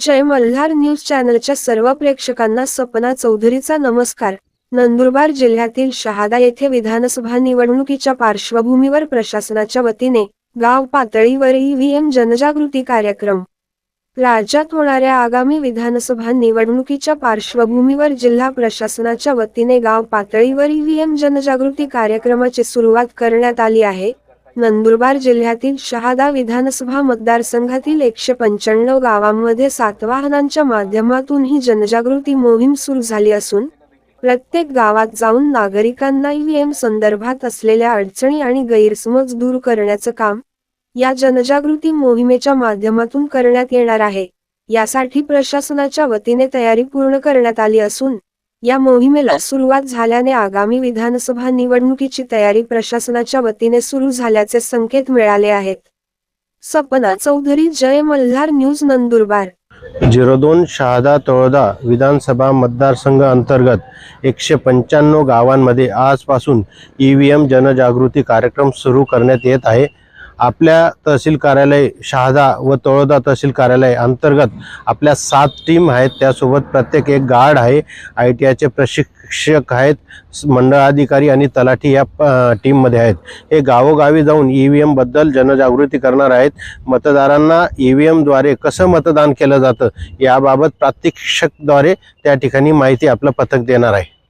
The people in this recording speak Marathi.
जय मल्हार न्यूज चॅनलच्या सर्व प्रेक्षकांना सपना चौधरीचा नमस्कार. नंदुरबार जिल्ह्यातील शहादा येथे विधानसभा निवडणुकीच्या पार्श्वभूमीवर प्रशासनाच्या वतीने गाव पातळीवर ईव्हीएम जनजागृती कार्यक्रम. राज्यात होणाऱ्या आगामी विधानसभा निवडणुकीच्या पार्श्वभूमीवर जिल्हा प्रशासनाच्या वतीने गाव पातळीवर ईव्हीएम जनजागृती कार्यक्रमाची सुरुवात करण्यात आली आहे. नंदुरबार जिल्ह्यातील शहादा विधानसभा मतदारसंघातील एकशे पंच्याण्णव गावांमध्ये सातवाहनांच्या माध्यमातून ही जनजागृती मोहीम सुरू झाली असून प्रत्येक गावात जाऊन नागरिकांना ईव्हीएम संदर्भात असलेल्या अडचणी आणि गैरसमज दूर करण्याचं काम या जनजागृती मोहिमेच्या माध्यमातून करण्यात येणार आहे. यासाठी प्रशासनाच्या वतीने तयारी पूर्ण करण्यात आली असून या मोहिमेला सुरुवात झाल्याने आगामी विधानसभा निवडणुकीची तयारी प्रशासनाच्या वतीने सुरू झाल्याचे संकेत मिळाले आहेत. सपना चौधरी जय मल्हार न्यूज नंदुरबार. झिरो दोन शहादा तळोदा विधानसभा मतदारसंघ अंतर्गत एकशे पंच्याण्णव गावांमध्ये आजपासून ई व्ही एम जनजागृती कार्यक्रम सुरू करण्यात येत आहे. आपल्या तहसील कार्यालय शहादा व तळोदा तहसील कार्यालय अंतर्गत आपल्या सात टीम आहेत. त्यासोबत प्रत्येक एक गार्ड आहे. आय टी आयचे प्रशिक्षक आहेत. स- मंडळाधिकारी आणि तलाठी या टीममध्ये आहेत. हे गावोगावी जाऊन ई व्ही एमबद्दल जनजागृती करणार आहेत. मतदारांना ई व्ही एमद्वारे कसं मतदान केलं जातं याबाबत प्रात्यक्षिकद्वारे त्या ठिकाणी माहिती आपलं पथक देणार आहे.